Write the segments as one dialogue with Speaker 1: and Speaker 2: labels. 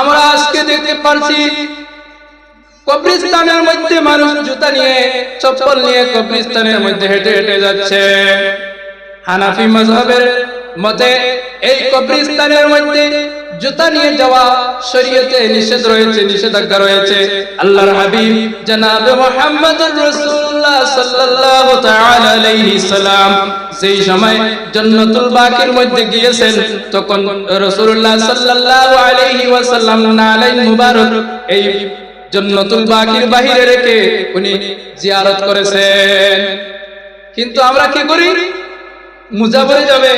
Speaker 1: আমরা আজকে দেখতে পারছি কবরিস্তানের মধ্যে মানুষ জুতা নিয়ে, চপ্পল নিয়ে কবরিস্তানের মধ্যে হেঁটে হেঁটে যাচ্ছে। হানাফি মজহবের মতে এই কবরিস্তানের মধ্যে জুতা নিয়ে যাওয়া শরীয়তে নিষেধ রয়েছে, নিষেধাজ্ঞা রয়েছে। আল্লাহর হাবিব জনাবে মুহাম্মদুর রাসূলুল্লাহ সাল্লাল্লাহু তাআলা আলাইহি সালাম সেই সময় জান্নাতুল বাকির মধ্যে গিয়েছেন, তখন রাসূলুল্লাহ সাল্লাল্লাহু আলাইহি ওয়াসাল্লাম নালাইন মুবারক এই জান্নাতুল বাকির বাহিরে রেখে উনি জিয়ারত করেছেন। কিন্তু আমরা কি করি? মুজাফরে যাবে।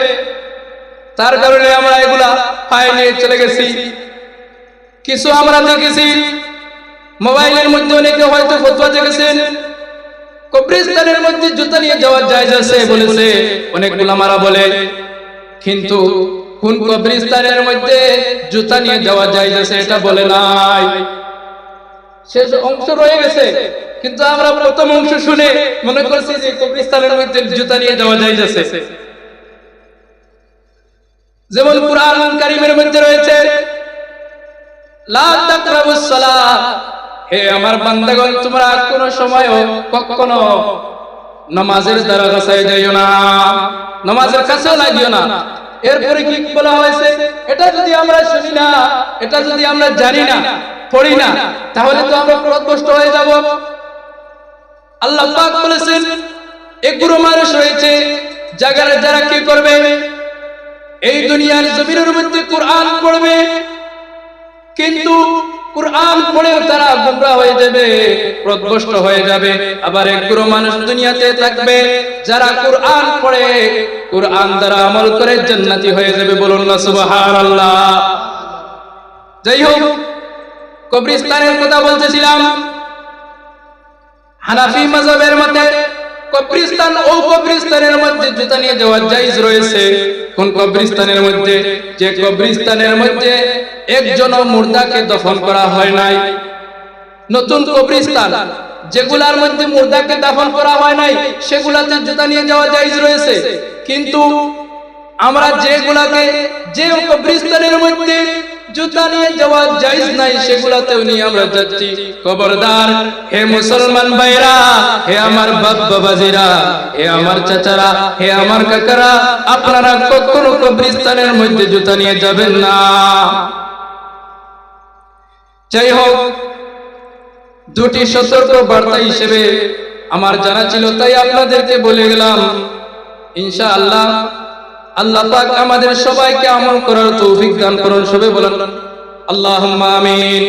Speaker 1: তার কারণে আমরা এগুলা পায়ে নিয়ে চলে গেছি। কিছু আমরা দেখেছি। মোবাইলের মধ্যে অনেকে হয়তো ফতোয়া দেখেছেন। কবরিস্তানের মধ্যে জুতা নিয়ে যাওয়ার জায়গা আছে বলেছে। অনেক গুলামারা বলে, কিন্তু কোন কবরিস্তানের মধ্যে জুতা নিয়ে যাওয়া যায় আছে এটা বলে নাই। শেষ অংশ রয়ে গেছে, কিন্তু আমরা প্রথম অংশ শুনে মনে করছি যে কবরিস্তানের মধ্যে জুতা নিয়ে যাওয়া যায় আছে। যেমন কুরআন কারীমের মধ্যে রয়েছে, লা তাকরাবুস সালাহ হে আমার বান্দাগণ, তোমরা কোন সময়ও কখনো নামাজের দ্বারা কাছে যাইও না। নামাজের কাছেও লাগিও না। এরপরে কি বলা হয়েছে? এটা যদি আমরা শুনি না, এটা যদি আমরা জানি না, পড়ি না, তাহলে তো আমরা পথভ্রষ্ট হয়ে যাব। আল্লাহ পাক বলেছেন এগুলো মানুষ রয়েছে জায়গায় যারা কি করবে? এই দুনিয়ার জমিনের মধ্যে কোরআন পড়বে। কিন্তু কোরআন পড়েও তারা গুমরা হয়ে যাবে প্রদভষ্ট হয়ে যাবে। আবার একগুলো মানুষ দুনিয়াতে থাকবে, যারা কোরআন পড়ে, কোরআন দ্বারা আমল করে জান্নাতি হয়ে যাবে বলুন না, সুবহানাল্লাহ। যাই হোক কবরিস্তানের কথা বলতেছিলাম। হানাফি মাযহাবের মতে কবরিস্তান ও কবরিস্তানের মধ্যে জুতা নিয়ে যাওয়ার জায়েজ রয়েছে। কোন কবরিস্তানের মধ্যে? যে কবরিস্তানের মধ্যে একজন মুর্দাকে দফন করা হয় নাই। নতুন কবরিস্তান যেগুলার মধ্যে মুর্দাকে দাফন করা হয় নাই, সেগুলাতে জুতা নিয়ে যাওয়া জায়েজ রয়েছে। কিন্তু আমরা যেগুলাকে, যে কবরিস্তানের মধ্যে জুতা নিয়ে যাওয়া জায়েজ নাই, সেগুলাতেও নিয়ে আমরা যাচ্ছি। খবরদার, হে মুসলমান ভাইরা, হে আমার বাপ বাবাজিরা হে আমার চাচারা, হে আমার কাকারা, আপনারা কখনো কবরিস্তানের মধ্যে জুতা নিয়ে যাবেন না। যাই হোক, দুটি সতর্ক বার্তা হিসেবে আমার জানা ছিল, তাই আপনাদেরকে বলে গেলাম ইনশা আল্লাহ আল্লাহ পাক আমাদের সবাইকে আমল করার তৌফিক দান করুন সবে বলেন আল্লাহ আমিন।